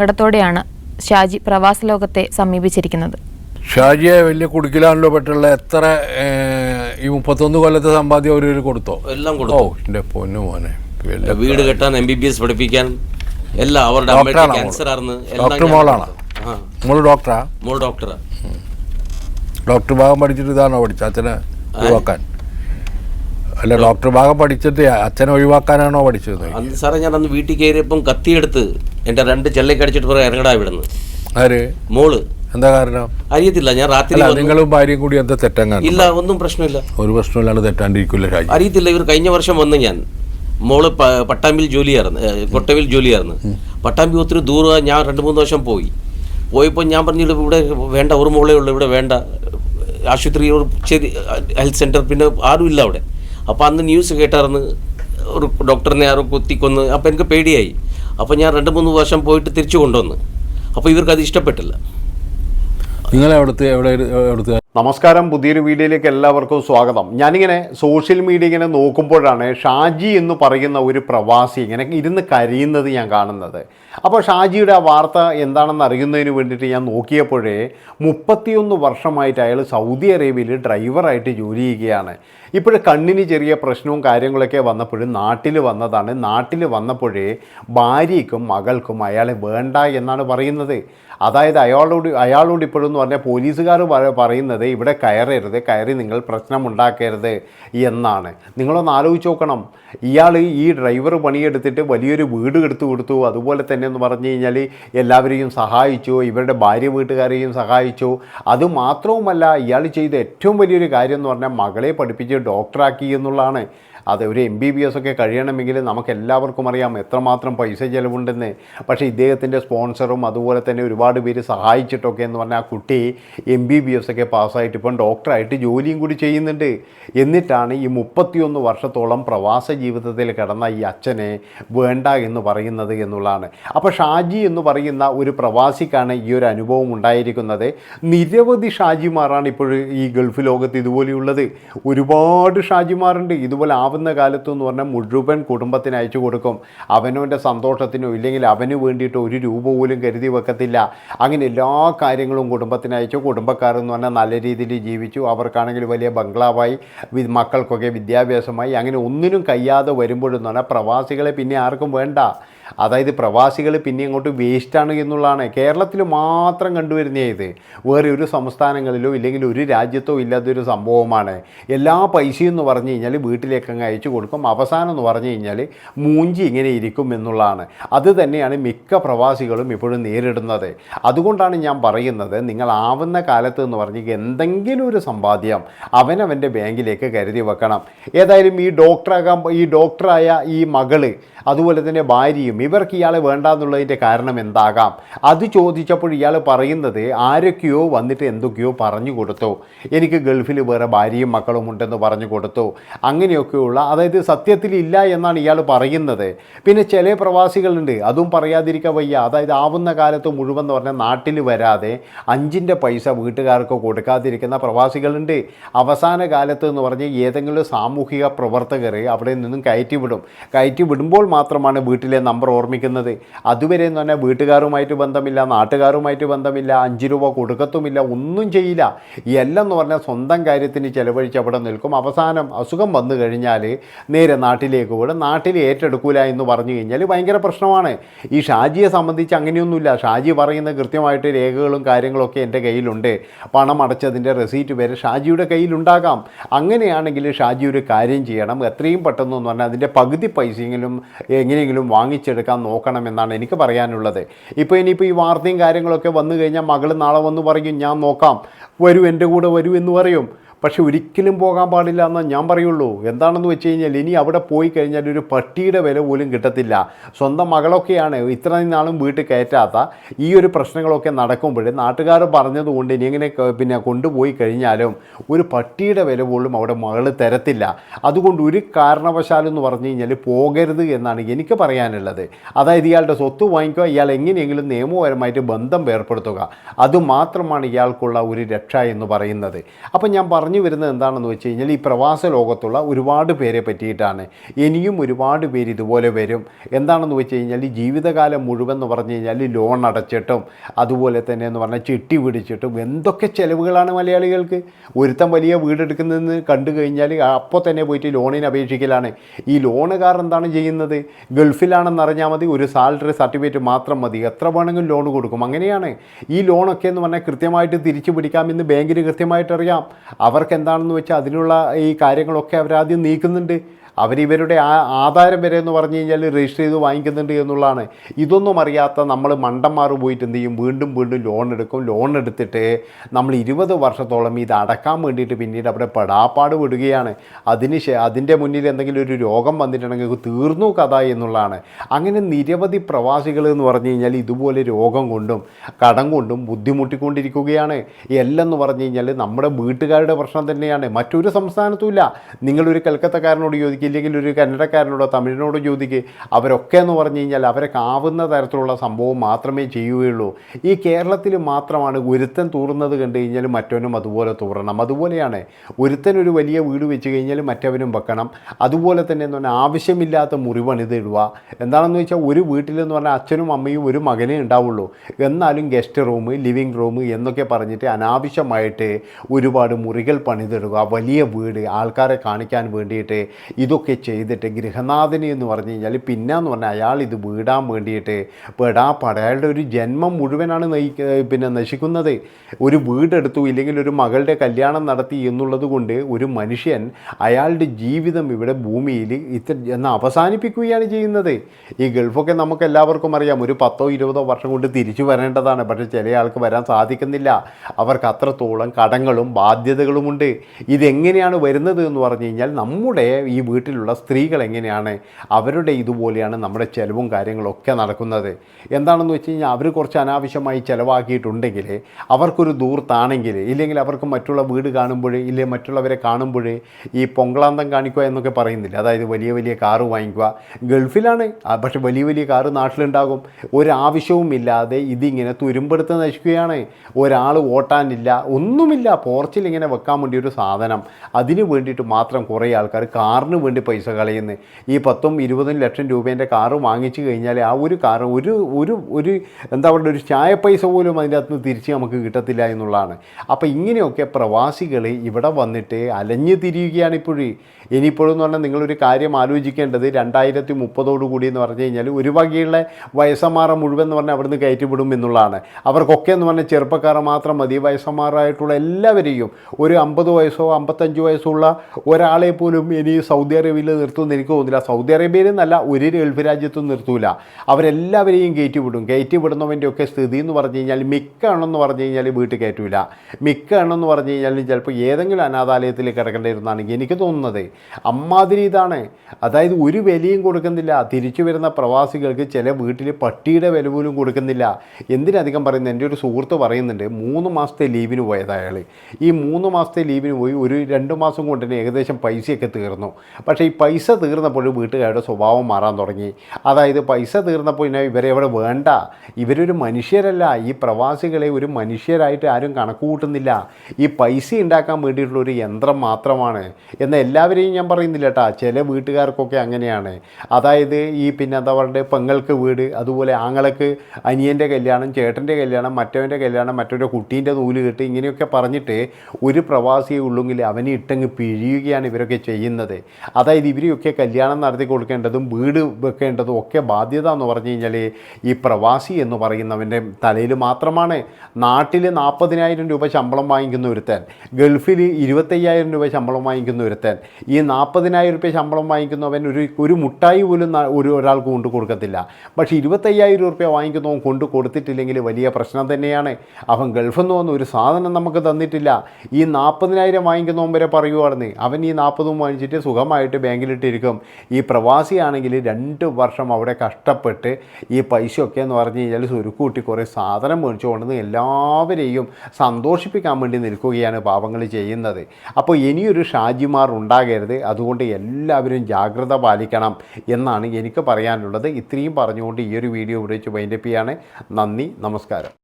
സങ്കടത്തോടെയാണ് ഷാജി പ്രവാസ ലോകത്തെ സമീപിച്ചിരിക്കുന്നത്. ഷാജിയെ വലിയ കുടുക്കിലാണല്ലോ പെട്ടുള്ള എത്ര ഈ മുപ്പത്തൊന്ന് കൊല്ലത്തെ സമ്പാദ്യം അവർ കൊടുത്തോ? എല്ലാം കൊടുത്തോ. എന്റെ പൊന്നു മോനെ. വീട് കെട്ടാൻ എം ബി ബി എസ് പഠിപ്പിക്കാൻ എല്ലാം അവരുടെ ക്യാൻസർ ഡോക്ടർ മോളാണ്. മോൾ ഡോക്ടറാ മോൾ ഡോക്ടറാ ഡോക്ടർ ഭാഗം പഠിച്ചിട്ട് ഇതാണോ പഠിച്ചത്? അച്ഛനെ ഒഴിവാക്കാൻ? അല്ല ഡോക്ടർ ഭാഗം പഠിച്ചിട്ട് അച്ഛനെ ഒഴിവാക്കാനാണോ പഠിച്ചത്? അന്ന് സാറേ ഞാൻ അന്ന് വീട്ടിൽ കയറിയപ്പം കത്തിയെടുത്ത് എന്റെ രണ്ട് ചെല്ലയ്ക്ക് അടിച്ചിട്ട് പറയാം ഇറങ്ങടാ ഇവിടുന്ന്. ആര്? മോൾ. എന്താ കാരണം? അറിയത്തില്ല ഞാൻ രാത്രി നിങ്ങളും ഭാര്യയും കൂടി എന്താ തെറ്റാൻ ഇല്ല ഒന്നും പ്രശ്നമില്ല. ഒരു പ്രശ്നമില്ലാണ്ട് തെറ്റാണ്ടിരിക്കില്ല അറിയത്തില്ല ഇവർ കഴിഞ്ഞ വർഷം വന്ന് ഞാൻ. മോൾ പട്ടാമ്പിൽ ജോലിയായിരുന്നു കൊട്ടവിൽ ജോലിയായിരുന്നു. പട്ടാമ്പി ഒത്തിരി ദൂരം ഞാൻ രണ്ട് മൂന്ന് വർഷം പോയി. പോയപ്പോൾ ഞാൻ പറഞ്ഞില്ല ഇവിടെ വേണ്ട ഒരു മോളേ ഉള്ളൂ ഇവിടെ വേണ്ട. ആശുപത്രി ഒരു ചെറിയ ഹെൽത്ത് സെന്റർ പിന്നെ ആരുമില്ല അവിടെ. അപ്പോൾ അന്ന് ന്യൂസ് കേട്ടായിരുന്നു ഒരു ഡോക്ടറിനെ ആരോ കുത്തിക്കൊന്ന് അപ്പോൾ എനിക്ക് പേടിയായി. അപ്പോൾ ഞാൻ രണ്ട് മൂന്ന് വർഷം പോയിട്ട് തിരിച്ചു കൊണ്ടുവന്ന്. അപ്പോൾ ഇവർക്ക് അത് ഇഷ്ടപ്പെട്ടില്ല. നിങ്ങൾ എവിടെ നമസ്കാരം പുതിയൊരു വീഡിയോയിലേക്ക് എല്ലാവർക്കും സ്വാഗതം. ഞാനിങ്ങനെ സോഷ്യൽ മീഡിയ ഇങ്ങനെ നോക്കുമ്പോഴാണ് ഷാജി എന്ന് പറയുന്ന ഒരു പ്രവാസി ഇങ്ങനെ ഇരുന്ന് കരയുന്നത് ഞാൻ കാണുന്നത്. അപ്പോൾ ഷാജിയുടെ ആ വാർത്ത എന്താണെന്ന് അറിയുന്നതിന് വേണ്ടിയിട്ട് ഞാൻ നോക്കിയപ്പോഴേ മുപ്പത്തിയൊന്ന് വർഷമായിട്ട് അയാൾ സൗദി അറേബ്യയിൽ ഡ്രൈവറായിട്ട് ജോലി ചെയ്യുകയാണ്. ഇപ്പോഴും കണ്ണിന് ചെറിയ പ്രശ്നവും കാര്യങ്ങളൊക്കെ വന്നപ്പോഴും നാട്ടിൽ വന്നതാണ്. നാട്ടിൽ വന്നപ്പോഴേ ഭാര്യയ്ക്കും മകൾക്കും അയാളെ വേണ്ട എന്നാണ് പറയുന്നത്. അതായത് അയാളോട് അയാളോട് ഇപ്പോഴെന്ന് പറഞ്ഞാൽ പോലീസുകാർ പറ- പറയുന്നത് ഇവിടെ കയറരുത് കയറി നിങ്ങൾ പ്രശ്നം ഉണ്ടാക്കരുത് എന്നാണ്. നിങ്ങളൊന്ന് ആലോചിച്ച് നോക്കണം. ഇയാൾ ഈ ഡ്രൈവർ പണിയെടുത്തിട്ട് വലിയൊരു വീട് എടുത്തു കൊടുത്തു. അതുപോലെ തന്നെ എന്ന് പറഞ്ഞു കഴിഞ്ഞാൽ എല്ലാവരെയും സഹായിച്ചു ഇവരുടെ ഭാര്യ വീട്ടുകാരെയും സഹായിച്ചു. അതുമാത്രവുമല്ല ഇയാൾ ചെയ്ത ഏറ്റവും വലിയൊരു കാര്യം എന്ന് പറഞ്ഞാൽ മകളെ പഠിപ്പിച്ച് ഡോക്ടറാക്കി എന്നുള്ളതാണ്. അത് ഒരു എം ബി ബി എസ് ഒക്കെ കഴിയണമെങ്കിൽ നമുക്ക് എല്ലാവർക്കും അറിയാം എത്രമാത്രം പൈസ ചിലവുണ്ടെന്ന്. പക്ഷേ ഇദ്ദേഹത്തിന്റെ സ്പോൺസറും അതുപോലെ തന്നെ ഒരുപാട് പേര് സഹായിച്ചിട്ടൊക്കെ എന്ന് പറഞ്ഞാൽ ആ കുട്ടി എം ബി ബി എസ് ഒക്കെ പാസ്സായിട്ട് ഇപ്പം ഡോക്ടറായിട്ട് ജോലിയും കൂടി ചെയ്യുന്നുണ്ട്. എന്നിട്ടാണ് ഈ മുപ്പത്തിയൊന്ന് വർഷത്തോളം പ്രവാസ ജീവിതത്തിൽ കിടന്ന ഈ അച്ഛനെ വേണ്ട എന്ന് പറയുന്നത് എന്നുള്ളതാണ്. അപ്പോൾ ഷാജി എന്ന് പറയുന്ന ഒരു പ്രവാസിക്കാണ് ഈ ഒരു അനുഭവം ഉണ്ടായിരിക്കുന്നത്. നിരവധി ഷാജിമാരാണ് ഇപ്പോൾ ഈ ഗൾഫ് ലോകത്ത് ഇതുപോലെയുള്ളത്. ഒരുപാട് ഷാജിമാരുണ്ട്. ഇതുപോലെ ആവുന്ന കാലത്ത് എന്ന് പറഞ്ഞാൽ മുഴുവൻ കുടുംബത്തിന് അയച്ചു കൊടുക്കും. അവനവന്റെ സന്തോഷത്തിനോ ഇല്ലെങ്കിൽ അവന് വേണ്ടിയിട്ട് ഒരു രൂപ പോലും കരുതി വെക്കത്തില്ല. അങ്ങനെ എല്ലാ കാര്യങ്ങളും കുടുംബത്തിന് അയച്ചു. കുടുംബക്കാരെന്ന് പറഞ്ഞാൽ നല്ല രീതിയിൽ ജീവിച്ചു. അവർക്കാണെങ്കിൽ വലിയ ബംഗ്ലാവായി മക്കൾക്കൊക്കെ വിദ്യാഭ്യാസമായി. അങ്ങനെ ഒന്നിനും കഴിയാതെ വരുമ്പോഴെന്ന് പറഞ്ഞാൽ പ്രവാസികളെ പിന്നെ ആർക്കും വേണ്ട. അതായത് പ്രവാസികൾ പിന്നെ അങ്ങോട്ട് വേസ്റ്റാണ് എന്നുള്ളതാണ്. കേരളത്തിൽ മാത്രം കണ്ടുവരുന്ന ഇത്. വേറെ ഒരു സംസ്ഥാനങ്ങളിലോ ഇല്ലെങ്കിൽ ഒരു രാജ്യത്തോ ഇല്ലാത്തൊരു സംഭവമാണ്. എല്ലാ പൈസയും എന്ന് പറഞ്ഞു കഴിഞ്ഞാൽ വീട്ടിലേക്ക് അങ്ങ് അയച്ചു കൊടുക്കും. അവസാനം എന്ന് പറഞ്ഞു കഴിഞ്ഞാൽ മൂഞ്ചി ഇങ്ങനെ ഇരിക്കും എന്നുള്ളതാണ്. അത് തന്നെയാണ് മിക്ക പ്രവാസികളും ഇപ്പോഴും നേരിടുന്നത്. അതുകൊണ്ടാണ് ഞാൻ പറയുന്നത് നിങ്ങൾ ആവുന്ന കാലത്ത് എന്ന് പറഞ്ഞ് എന്തെങ്കിലും ഒരു സമ്പാദ്യം അവനവന്റെ ബാങ്കിലേക്ക് കരുതി വെക്കണം. ഏതായാലും ഈ ഡോക്ടറാകാൻ ഈ ഡോക്ടറായ ഈ മകൾ അതുപോലെ തന്നെ ഭാര്യയും ഇവർക്ക് ഇയാളെ വേണ്ട എന്നുള്ളതിന്റെ കാരണം എന്താകാം? അത് ചോദിച്ചപ്പോൾ ഇയാൾ പറയുന്നത് ആരൊക്കെയോ വന്നിട്ട് എന്തൊക്കെയോ പറഞ്ഞു കൊടുത്തു. എനിക്ക് ഗൾഫിൽ വേറെ ഭാര്യയും മക്കളും ഉണ്ടെന്ന് പറഞ്ഞു കൊടുത്തു. അങ്ങനെയൊക്കെയുള്ള അതായത് സത്യത്തിൽ ഇല്ല എന്നാണ് ഇയാൾ പറയുന്നത്. പിന്നെ ചില പ്രവാസികളുണ്ട് അതും പറയാതിരിക്കാൻ വയ്യ. അതായത് ആവുന്ന കാലത്ത് മുഴുവൻ എന്ന് പറഞ്ഞാൽ നാട്ടിൽ വരാതെ അഞ്ചിന്റെ പൈസ വീട്ടുകാർക്ക് കൊടുക്കാതിരിക്കുന്ന പ്രവാസികളുണ്ട്. അവസാന കാലത്ത് എന്ന് പറഞ്ഞാൽ ഏതെങ്കിലും സാമൂഹിക പ്രവർത്തകർ അവിടെ നിന്നും കയറ്റി വിടും കയറ്റി വിടുമ്പോൾ മാത്രമാണ് വീട്ടിലെ നമ്പർ ഓർമ്മിക്കുന്നത്. അതുവരെ എന്ന് പറഞ്ഞാൽ വീട്ടുകാരുമായിട്ട് ബന്ധമില്ല നാട്ടുകാരുമായിട്ട് ബന്ധമില്ല അഞ്ച് രൂപ കൊടുക്കത്തുമില്ല ഒന്നും ചെയ്യില്ല. എല്ലാം എന്ന് പറഞ്ഞാൽ സ്വന്തം കാര്യത്തിന് ചിലവഴിച്ച് അവിടെ നിൽക്കും. അവസാനം അസുഖം വന്നു കഴിഞ്ഞാൽ നേരെ നാട്ടിലേക്ക് വിടും. നാട്ടിൽ ഏറ്റെടുക്കൂല എന്ന് പറഞ്ഞു കഴിഞ്ഞാൽ ഭയങ്കര പ്രശ്നമാണ്. ഈ ഷാജിയെ സംബന്ധിച്ച് അങ്ങനെയൊന്നുമില്ല. ഷാജി പറയുന്ന കൃത്യമായിട്ട് രേഖകളും കാര്യങ്ങളൊക്കെ എന്റെ കയ്യിലുണ്ട്. പണം അടച്ചതിന്റെ റെസീറ്റ് വരെ ഷാജിയുടെ കയ്യിലുണ്ടാകാം. അങ്ങനെയാണെങ്കിൽ ഷാജി ഒരു കാര്യം ചെയ്യണം. എത്രയും പെട്ടെന്ന് എന്ന് പറഞ്ഞാൽ അതിന്റെ പകുതി പൈസയെങ്കിലും എങ്ങനെയെങ്കിലും വാങ്ങിച്ചെടുക്കാൻ നോക്കണമെന്നാണ് എനിക്ക് പറയാനുള്ളത്. ഇപ്പോൾ ഇനിയിപ്പോൾ ഈ വാർത്തയും കാര്യങ്ങളൊക്കെ വന്നു കഴിഞ്ഞാൽ മകൾ നാളെ വന്ന് പറയും ഞാൻ നോക്കാം. വരൂ എന്റെ കൂടെ വരൂ എന്ന് പറയും. പക്ഷെ ഒരിക്കലും പോകാൻ പാടില്ല എന്ന് ഞാൻ പറയുള്ളൂ. എന്താണെന്ന് വെച്ച് കഴിഞ്ഞാൽ ഇനി അവിടെ പോയി കഴിഞ്ഞാൽ ഒരു പട്ടിയുടെ വില പോലും കിട്ടത്തില്ല. സ്വന്തം മകളൊക്കെയാണ് ഇത്രയും നാളും വീട്ടിൽ കയറ്റാത്ത ഈ ഒരു പ്രശ്നങ്ങളൊക്കെ നടക്കുമ്പോൾ നാട്ടുകാർ പറഞ്ഞതുകൊണ്ട് ഇനി ഇങ്ങനെ പിന്നെ കൊണ്ടുപോയി കഴിഞ്ഞാലും ഒരു പട്ടിയുടെ വില പോലും അവിടെ മകൾ തരത്തില്ല. അതുകൊണ്ട് ഒരു കാരണവശാലും എന്ന് പറഞ്ഞു കഴിഞ്ഞാൽ പോകരുത് എന്നാണ് എനിക്ക് പറയാനുള്ളത്. അതായത് ഇയാളുടെ സ്വത്ത് വാങ്ങിക്കുക ഇയാൾ എങ്ങനെയെങ്കിലും നിയമപരമായിട്ട് ബന്ധം ഏർപ്പെടുത്തുക. അതുമാത്രമാണ് ഇയാൾക്കുള്ള ഒരു രക്ഷ എന്ന് പറയുന്നത്. അപ്പം ഞാൻ പറഞ്ഞ പറഞ്ഞു വരുന്നത് എന്താണെന്ന് വെച്ച് കഴിഞ്ഞാൽ ഈ പ്രവാസ ലോകത്തുള്ള ഒരുപാട് പേരെ പറ്റിയിട്ടാണ്. ഇനിയും ഒരുപാട് പേര് ഇതുപോലെ വരും. എന്താണെന്ന് വെച്ച് കഴിഞ്ഞാൽ ഈ ജീവിതകാലം മുഴുവൻ എന്ന് പറഞ്ഞു കഴിഞ്ഞാൽ ലോൺ അടച്ചിട്ടും അതുപോലെ തന്നെ എന്ന് പറഞ്ഞാൽ ചിട്ടി പിടിച്ചിട്ടും എന്തൊക്കെ ചിലവുകളാണ് മലയാളികൾക്ക്? ഒരുത്തം വലിയ വീടെടുക്കുന്നതെന്ന് കണ്ടു കഴിഞ്ഞാൽ അപ്പോൾ തന്നെ പോയിട്ട് ലോണിന് അപേക്ഷിക്കലാണ്. ഈ ലോണുകാർ എന്താണ് ചെയ്യുന്നത്? ഗൾഫിലാണെന്ന് അറിഞ്ഞാൽ മതി ഒരു സാലറി സർട്ടിഫിക്കറ്റ് മാത്രം മതി. എത്ര വേണമെങ്കിലും ലോൺ കൊടുക്കും. അങ്ങനെയാണ്. ഈ ലോണൊക്കെ എന്ന് പറഞ്ഞാൽ കൃത്യമായിട്ട് തിരിച്ചു പിടിക്കാമെന്ന് ബാങ്കിന് കൃത്യമായിട്ട് അറിയാം. അവർക്ക് എന്താണെന്ന് വെച്ചാൽ അതിനുള്ള ഈ കാര്യങ്ങളൊക്കെ അവരാദ്യം നീക്കുന്നുണ്ട്. അവരിവരുടെ ആ ആധാരം വരെ എന്ന് പറഞ്ഞു കഴിഞ്ഞാൽ രജിസ്റ്റർ ചെയ്ത് വാങ്ങിക്കുന്നുണ്ട് എന്നുള്ളതാണ്. ഇതൊന്നും അറിയാത്ത നമ്മൾ മണ്ടന്മാർ പോയിട്ട് എന്ത് ചെയ്യും? വീണ്ടും വീണ്ടും ലോൺ എടുക്കും. ലോൺ എടുത്തിട്ട് നമ്മൾ ഇരുപത് വർഷത്തോളം ഇത് അടക്കാൻ വേണ്ടിയിട്ട് പിന്നീട് അവിടെ പെടാപ്പാട് വിടുകയാണ്. അതിന് അതിന്റെ മുന്നിൽ എന്തെങ്കിലും ഒരു രോഗം വന്നിട്ടുണ്ടെങ്കിൽ തീർന്നു കഥ എന്നുള്ളതാണ്. അങ്ങനെ നിരവധി പ്രവാസികൾ എന്ന് പറഞ്ഞു കഴിഞ്ഞാൽ ഇതുപോലെ രോഗം കൊണ്ടും കടം കൊണ്ടും ബുദ്ധിമുട്ടിക്കൊണ്ടിരിക്കുകയാണ്. എല്ലെന്ന് പറഞ്ഞു കഴിഞ്ഞാൽ നമ്മുടെ വീട്ടുകാരുടെ പ്രശ്നം തന്നെയാണ്. മറ്റൊരു സംസ്ഥാനത്തുമില്ല നിങ്ങളൊരു കൽക്കത്തക്കാരനോട് ചോദിക്കുക ഇല്ലെങ്കിൽ ഒരു കന്നഡക്കാരനോടോ തമിഴിനോടോ ചോദിക്കുക അവരൊക്കെ എന്ന് പറഞ്ഞു കഴിഞ്ഞാൽ അവരെ കാവുന്ന തരത്തിലുള്ള സംഭവം മാത്രമേ ചെയ്യുകയുള്ളൂ. ഈ കേരളത്തിൽ മാത്രമാണ് ഒരുത്തൻ തൂറുന്നത് കണ്ടു കഴിഞ്ഞാൽ മറ്റവനും അതുപോലെ തൂറണം. അതുപോലെയാണ് ഒരുത്തൻ ഒരു വലിയ വീട് വെച്ച് കഴിഞ്ഞാൽ മറ്റവനും വെക്കണം. അതുപോലെ തന്നെ എന്ന് പറഞ്ഞാൽ ആവശ്യമില്ലാത്ത മുറിവണിതിടുക എന്താണെന്ന് വെച്ചാൽ ഒരു വീട്ടിലെന്ന് പറഞ്ഞാൽ അച്ഛനും അമ്മയും ഒരു മകനേ ഉണ്ടാവുള്ളൂ. എന്നാലും ഗസ്റ്റ് റൂം ലിവിങ് റൂം എന്നൊക്കെ പറഞ്ഞിട്ട് അനാവശ്യമായിട്ട് ഒരുപാട് മുറികൾ പണിതിടുക. വലിയ വീട് ആൾക്കാരെ കാണിക്കാൻ വേണ്ടിയിട്ട് ഇതൊക്കെ ചെയ്തിട്ട് ഗൃഹനാഥന് എന്ന് പറഞ്ഞു കഴിഞ്ഞാൽ പിന്നെ എന്ന് പറഞ്ഞാൽ അയാൾ ഇത് വീടാൻ വേണ്ടിയിട്ട് പെടാപ്പാട് അയാളുടെ ഒരു ജന്മം മുഴുവനാണ് നയിക്ക പിന്നെ നശിക്കുന്നത്. ഒരു വീടെടുത്തു ഇല്ലെങ്കിൽ ഒരു മകളുടെ കല്യാണം നടത്തി എന്നുള്ളത് കൊണ്ട് ഒരു മനുഷ്യൻ അയാളുടെ ജീവിതം ഇവിടെ ഭൂമിയിൽ ഇത്ര എന്ന് അവസാനിപ്പിക്കുകയാണ് ചെയ്യുന്നത്. ഈ ഗൾഫൊക്കെ നമുക്ക് എല്ലാവർക്കും അറിയാം. ഒരു പത്തോ ഇരുപതോ വർഷം കൊണ്ട് തിരിച്ചു വരേണ്ടതാണ്. പക്ഷേ ചില ആൾക്ക് വരാൻ സാധിക്കുന്നില്ല. അവർക്ക് അത്രത്തോളം കടങ്ങളും ബാധ്യതകളുമുണ്ട്. ഇതെങ്ങനെയാണ് വരുന്നത് എന്ന് പറഞ്ഞു കഴിഞ്ഞാൽ നമ്മുടെ ഈ വീട്ടിലുള്ള സ്ത്രീകൾ എങ്ങനെയാണ് അവരുടെ ഇതുപോലെയാണ് നമ്മുടെ ചിലവും കാര്യങ്ങളൊക്കെ നടക്കുന്നത്? എന്താണെന്ന് വെച്ച് കഴിഞ്ഞാൽ അവർ കുറച്ച് അനാവശ്യമായി ചിലവാക്കിയിട്ടുണ്ടെങ്കിൽ അവർക്കൊരു ദൂർത്താണെങ്കിൽ ഇല്ലെങ്കിൽ അവർക്ക് മറ്റുള്ള വീട് കാണുമ്പോൾ ഇല്ലെങ്കിൽ മറ്റുള്ളവരെ കാണുമ്പോൾ ഈ പൊങ്കളാന്തം കാണിക്കുക എന്നൊക്കെ പറയുന്നില്ല? അതായത് വലിയ വലിയ കാറ് വാങ്ങിക്കുക. ഗൾഫിലാണ് പക്ഷേ വലിയ വലിയ കാറ് നാട്ടിലുണ്ടാകും. ഒരാവശ്യവും ഇല്ലാതെ ഇതിങ്ങനെ തുരുമ്പെടുത്ത് നശിക്കുകയാണ്. ഒരാൾ ഓട്ടാനില്ല ഒന്നുമില്ല പോർച്ചിൽ ഇങ്ങനെ വെക്കാൻ വേണ്ടി ഒരു സാധനം. അതിന് വേണ്ടിയിട്ട് മാത്രം കുറേ ആൾക്കാർ കാറിന് വേണ്ടി പൈസ കളയുന്നത് ഈ പത്തും ഇരുപതും ലക്ഷം രൂപേന്റെ കാറ് വാങ്ങിച്ചു കഴിഞ്ഞാൽ ആ ഒരു കാറ് ഒരു ഒരു ഒരു എന്താ പറയുക ഒരു ചായ പൈസ പോലും അതിന്റെ അകത്ത് തിരിച്ച് നമുക്ക് കിട്ടത്തില്ല എന്നുള്ളതാണ്. അപ്പോൾ ഇങ്ങനെയൊക്കെ പ്രവാസികൾ ഇവിടെ വന്നിട്ട് അലഞ്ഞു തിരിയുകയാണ് ഇപ്പോഴും. ഇനിയിപ്പോഴെന്ന് പറഞ്ഞാൽ നിങ്ങളൊരു കാര്യം ആലോചിക്കേണ്ടത് രണ്ടായിരത്തി മുപ്പതോടുകൂടി എന്ന് പറഞ്ഞു കഴിഞ്ഞാൽ ഒരു വകയുള്ള വയസ്സന്മാരെ മുഴുവൻ എന്ന് പറഞ്ഞാൽ അവിടുന്ന് കയറ്റിവിടും എന്നുള്ളതാണ്. അവർക്കൊക്കെ എന്ന് പറഞ്ഞാൽ ചെറുപ്പക്കാരെ മാത്രം മതി. വയസ്സന്മാരായിട്ടുള്ള എല്ലാവരെയും ഒരു അമ്പത് വയസ്സോ അമ്പത്തഞ്ച് വയസ്സുള്ള ഒരാളെ പോലും ഇനി സൗദി അറേബ്യയിൽ നിർത്തുമെന്ന് എനിക്ക് തോന്നുന്നില്ല. സൗദി അറേബ്യയിൽ എന്നല്ല ഒരു ഗൾഫ് രാജ്യത്തും നിർത്തൂല. അവരെല്ലാവരെയും കയറ്റി വിടും കയറ്റി വിടുന്നവന്റെയൊക്കെ സ്ഥിതി എന്ന് പറഞ്ഞു കഴിഞ്ഞാൽ മിക്ക എണ്ണമെന്ന് പറഞ്ഞു കഴിഞ്ഞാൽ വീട്ടിൽ കയറ്റൂല. മിക്ക എണ്ണമെന്ന് പറഞ്ഞു കഴിഞ്ഞാൽ ചിലപ്പോൾ ഏതെങ്കിലും അനാഥാലയത്തിൽ കിടക്കേണ്ടിയിരുന്നാണെങ്കിൽ എനിക്ക് തോന്നുന്നത് അമ്മാതിരി ഇതാണ്. അതായത് ഒരു വിലയും കൊടുക്കുന്നില്ല. തിരിച്ചു വരുന്ന പ്രവാസികൾക്ക് ചില വീട്ടിൽ പട്ടിയുടെ വില പോലും കൊടുക്കുന്നില്ല. എന്തിനധികം പറയുന്നത്? എന്റെ ഒരു സുഹൃത്ത് പറയുന്നുണ്ട് മൂന്ന് മാസത്തെ ലീവിന് പോയത് അയാൾ. ഈ മൂന്ന് മാസത്തെ ലീവിന് പോയി ഒരു രണ്ട് മാസം കൊണ്ട് തന്നെ ഏകദേശം പൈസയൊക്കെ തീർന്നു. പക്ഷേ ഈ പൈസ തീർന്നപ്പോൾ വീട്ടുകാരുടെ സ്വഭാവം മാറാൻ തുടങ്ങി. അതായത് പൈസ തീർന്നപ്പോൾ പിന്നെ ഇവരെ ഇവിടെ വേണ്ട. ഇവരൊരു മനുഷ്യരല്ല. ഈ പ്രവാസികളെ ഒരു മനുഷ്യരായിട്ട് ആരും കണക്ക് കൂട്ടുന്നില്ല ഈ പൈസ ഉണ്ടാക്കാൻ വേണ്ടിയിട്ടുള്ള ഒരു യന്ത്രം മാത്രമാണ്. എന്ന് എല്ലാവരെയും ഞാൻ പറയുന്നില്ല കേട്ടാ. ചില വീട്ടുകാർക്കൊക്കെ അങ്ങനെയാണ്. അതായത് ഈ പിന്നെ എന്താ പറയുക പെങ്ങൾക്ക് വീട് അതുപോലെ ആങ്ങളക്ക് അനിയന്റെ കല്യാണം ചേട്ടന്റെ കല്യാണം മറ്റവന്റെ കല്യാണം മറ്റൊരു കുട്ടീന്റെ നൂൽ കെട്ട് ഇങ്ങനെയൊക്കെ പറഞ്ഞിട്ട് ഒരു പ്രവാസിയെ ഉള്ളെങ്കിൽ അവനെ ഇട്ടങ്ങ് പിഴിയുകയാണ് ഇവരൊക്കെ ചെയ്യുന്നത്. അതായത് ഇവരെയൊക്കെ കല്യാണം നടത്തി കൊടുക്കേണ്ടതും വീട് വെക്കേണ്ടതും ഒക്കെ ബാധ്യത എന്ന് പറഞ്ഞു കഴിഞ്ഞാൽ ഈ പ്രവാസി എന്ന് പറയുന്നവന്റെ തലയിൽ മാത്രമാണ്. നാട്ടിൽ നാൽപ്പതിനായിരം രൂപ ശമ്പളം വാങ്ങിക്കുന്ന ഒരുത്തൻ ഗൾഫിൽ ഇരുപത്തയ്യായിരം രൂപ ശമ്പളം വാങ്ങിക്കുന്ന ഒരുത്തൻ ഈ നാൽപ്പതിനായിരം രൂപ ശമ്പളം വാങ്ങിക്കുന്നവൻ ഒരു ഒരു മുട്ടായി പോലും ഒരു ഒരാൾക്ക് കൊണ്ടു കൊടുക്കത്തില്ല. പക്ഷേ ഇരുപത്തയ്യായിരം രൂപ വാങ്ങിക്കുന്നവൻ കൊണ്ട് കൊടുത്തിട്ടില്ലെങ്കിൽ വലിയ പ്രശ്നം തന്നെയാണ്. അവൻ ഗൾഫിൽ നിന്ന് വന്ന ഒരു സാധനം നമുക്ക് തന്നിട്ടില്ല. ഈ നാൽപ്പതിനായിരം വാങ്ങിക്കുന്നവൻ വരെ പറയുവാണെന്ന് അവൻ ഈ നാൽപ്പതും വാങ്ങിച്ചിട്ട് സുഖമായിട്ട് ബാങ്കിലിട്ടിരിക്കും. ഈ പ്രവാസിയാണെങ്കിൽ രണ്ട് വർഷം അവിടെ കഷ്ടപ്പെട്ട് ഈ പൈസയൊക്കെ എന്ന് പറഞ്ഞു കഴിഞ്ഞാൽ സുരുക്കൂട്ടി കുറേ സാധനം മേടിച്ചു കൊണ്ടുവന്ന് എല്ലാവരെയും സന്തോഷിപ്പിക്കാൻ വേണ്ടി നിൽക്കുകയാണ് പാവങ്ങൾ ചെയ്യുന്നത്. അപ്പോൾ ഇനിയൊരു ഷാജിമാർ ഉണ്ടാകരുത്. അതുകൊണ്ട് എല്ലാവരും ജാഗ്രത പാലിക്കണം എന്നാണ് എനിക്ക് പറയാനുള്ളത്. ഇത്രയും പറഞ്ഞുകൊണ്ട് ഈ ഒരു വീഡിയോ ഇവിടെ വെച്ച് വൈൻഡപ്പ് ചെയ്യാണ്. നന്ദി നമസ്കാരം.